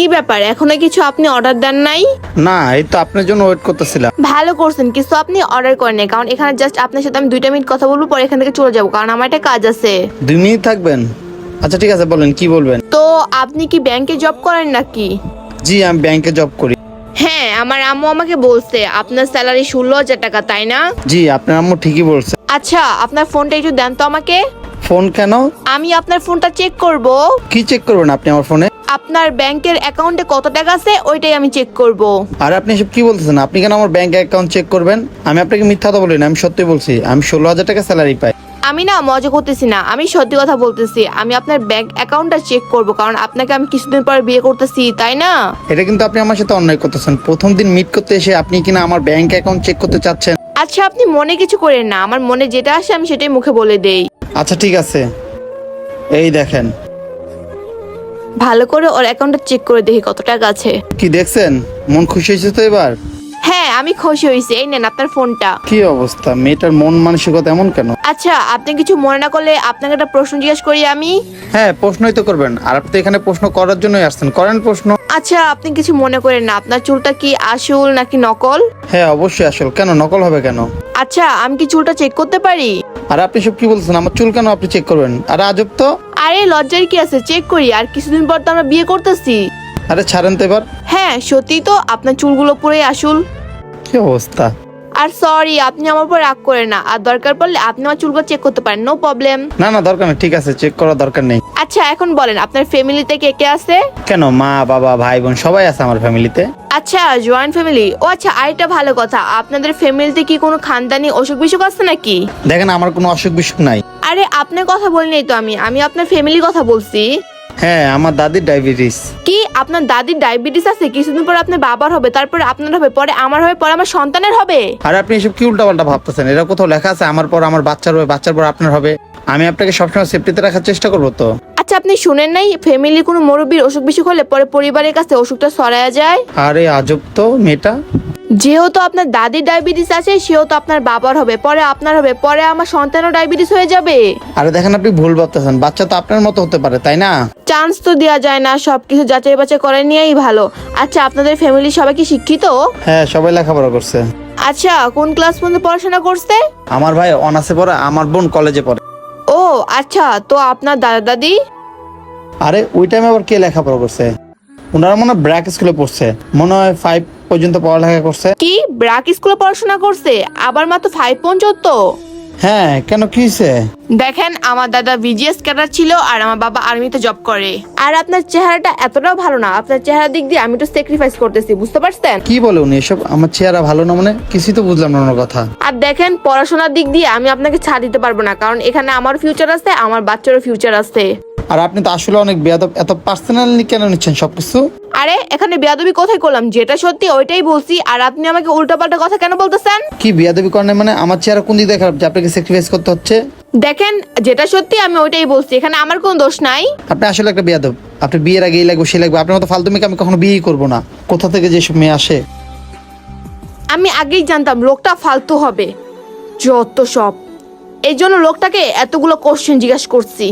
কি ব্যাপার? এখনও কিছু আপনি অর্ডার দেন নাই? না এই তো আপনার জন্য ওয়েট করতেছিলাম। ভালো করছেন কিছু আপনি অর্ডার করেন নাই, কারণ এখানে জাস্ট আপনার সাথে আমি দুইটা মিনিট কথা বলব পরে এখান থেকে চলে যাব কারণ আমার একটা কাজ আছে। দুই মিনিট থাকবেন? আচ্ছা ঠিক আছে বলেন কি বলবেন? তো আপনি কি ব্যাংকে জব করেন নাকি? জি আমি ব্যাংকে জব করি। হ্যাঁ আমার আম্মু আমাকে বলছে আপনার স্যালারি ষোলো হাজার টাকা তাই না? জি আপনার আম্মু ঠিকই বলছে। আচ্ছা আপনার ফোনটা একটু দেন তো আমাকে। ফোন কেন? আমি আপনার ফোনটা চেক করব। কি চেক করবেন আপনি আমার ফোনে আপনার ব্যাংকের অ্যাকাউন্টে কত টাকা আছে ওইটাই আমি চেক করব। আর আপনি এসব কি বলতেছেন? আপনি কেন আমার ব্যাংক অ্যাকাউন্ট চেক করবেন? আমি আপনাকে মিথ্যা কথা বলি না আমি সত্যি বলছি। আমি ষোলো হাজার টাকা স্যালারি পাই। আমি না মজা করতেছি না আমি সত্যি কথা বলতেছি আমি আপনার ব্যাংক অ্যাকাউন্টটা চেক করব কারণ আপনাকে আমি কিছুদিন পরে বিয়ে করতেছি তাই না? এটা কিন্তু আপনি আমার সাথে অন্যায় করতেছেন। প্রথম দিন মিট করতে এসে আপনি কিনা আমার ব্যাংক অ্যাকাউন্ট চেক করতে চাচ্ছেন? আচ্ছা আপনি মনে কিছু করেন না আমার মনে যেটা আসে আমি সেটাই মুখে বলে দেই। আচ্ছা ঠিক আছে। এই দেখেন ভালো করে ওর অ্যাকাউন্টটা চেক করে দেখি কত টাকা আছে। কি দেখছেন? মন খুশি হয়েছে তো এবার? হ্যাঁ আমি খুশি হয়েছি। এই নেন আপনার ফোনটা কি অবস্থা? মেয়েটার মন মানসিকতা এমন কেন? আচ্ছা আপনি কিছু মনে না করলে আপনাকে একটা প্রশ্ন জিজ্ঞেস করি আমি। হ্যাঁ প্রশ্নই তো করবেন। আর আপনি এখানে প্রশ্ন করার জন্যই আসছেন। করেন প্রশ্ন। আচ্ছা আপনি কিছু মনে করেন না। আপনার চুলটা কি আসল নাকি নকল? হ্যাঁ অবশ্যই আসল কেন? নকল হবে কেন? আচ্ছা আমি কি চুলটা চেক করতে পারি? আর আপনি সব কি বলছেন? আমার চুল কেন আপনি চেক করবেন? আরে আজব তো। আরে লজ্জার কি আছে? চেক করি। আর কিছুদিন পর তো আমরা বিয়ে করতেছি। আরে ছাড়েন তো এবার। হ্যাঁ সত্যি তো আপনার চুলগুলো পুরোই আসল। কি অবস্থা? আর সরি আপনি আমার উপর রাগ করেন না। আর দরকার পড়লে আপনি আমার চুলগুলো চেক করতে পারেন নো প্রবলেম না না দরকার নেই ঠিক আছে চেক করার দরকার নেই। আচ্ছা এখন বলেন আপনার ফ্যামিলিতে কে কে আছে? কেন মা বাবা ভাই বোন সবাই আছে আমার ফ্যামিলিতে আচ্ছা জয়েন্ট ফ্যামিলি ও আচ্ছা আরেকটা ভালো কথা। আপনাদের ফ্যামিলিতে কি কোনো খানদানি অসুখ বিসুখ আছে নাকি? দেখেন আমার কোনো অসুখ বিসুখ নাই। আরে আপনার কথা বলিনি তো আমি। আমি আপনার ফ্যামিলির কথা বলছি। হ্যাঁ আমার দাদির ডায়াবেটিস কি? আপনার দাদির ডায়াবেটিস আছে? কিছুদিন পর আপনার বাবার হবে তারপরে আপনার হবে পরে আমার হবে পরে আমার সন্তানের হবে? আর আপনি এসব কি উল্টাপাল্টা ভাবতেছেন? এটা কোথাও লেখা আছে আমার পর আমার বাচ্চার হবে বাচ্চার পর আপনার হবে। আমি আপনাকে সবসময় সেফটিতে রাখার চেষ্টা করব তো। আচ্ছা আপনি শুনেন নাই ফ্যামিলির কোনো মুরব্বীর অসুখ বিসুখ হলে পরে পরিবারের কাছে অসুখটা সরায়া যায়? আরে আজব তো মেয়েটা। যেহেতু আপনার দাদির ডায়াবেটিস আছে সেহেতু আপনার বাবার হবে পরে আপনার হবে পরে আমার সন্তানও ডায়াবেটিস হয়ে যাবে। আরে দেখেন আপনি ভুল ভাবতেছেন বাচ্চা তো আপনার মতো হতে পারে তাই না? চান্স তো দেওয়া যায় না সবকিছু যাচাই বাছাই করে নিয়েই ভালো। আচ্ছা আপনাদের ফ্যামিলি সবাই কি শিক্ষিত? হ্যাঁ সবাই লেখাপড়া করছে। আচ্ছা কোন ক্লাস পর্যন্ত পড়াশোনা করছে? আমার ভাই অনার্সে পড়ে আমার বোন কলেজে পড়ে। ও আচ্ছা তো আপনার দাদা দাদি আরে ওই টাইমে আবার কে লেখাপড়া করছে? ওনারা মনে হয় ব্র্যাক স্কুলে পড়ছে। মনে হয় ফাইভ পর্যন্ত পড়ালেখা করছে। কি? ব্রাক স্কুলে পড়াশোনা করছে? আবার মাত্র ফাইভ পর্যন্ত? হ্যাঁ কেন কি হয়েছে? দেখেন আমার দাদা বিজিএস ক্যাডার ছিল আর আমার বাবা আর্মিতে জব করে। আর আপনার চেহারাটা এতটাও ভালো না। আপনার চেহারার দিক দিয়ে আমি তো স্যাক্রিফাইস করতেছি বুঝতে পারছেন? কি বলে উনি এসব? আমার চেহারা ভালো না মানে কিছুই তো বুঝলাম না ওনার কথা। আর দেখেন পড়াশোনার দিক দিয়ে আমি আপনাকে ছাড় দিতে পারব না কারণ এখানে আমার ফিউচার আছে আমার বাচ্চারও ফিউচার আছে। আর আপনি তো আসলে অনেক বেয়াদব। এত পার্সোনালি কেন নিচ্ছেন সবকিছু? আরে এখানে বেয়াদবি কোথায় করলাম? যেটা সত্যি ওইটাই বলছি। আর আপনি আমাকে উল্টাপাল্টা কথা কেন বলতেছেন? কি বিয়াদবি করেন মানে আমার চেহারা কোন দিক দিয়ে খারাপ যে আপনাকে স্যাক্রিফাইস করতে হচ্ছে? দেখেন যেটা সত্যি আমি ওইটাই বলছি। এখানে আমার কোনো দোষ নাই। আপনি আসলে একটা বিয়াদব। আপনি বিয়ের আগে এই লাগবে সে লাগবে। আপনার মতো ফালতু মেয়েকে আমি কখনো বিয়েই করব না। কোথা থেকে যেসব মেয়ে আসে? আমি আগেই জানতাম লোকটা ফালতু হবে। যত সব। এই জন্য লোকটাকে এতগুলো কোশ্চেন জিজ্ঞাসা করছি।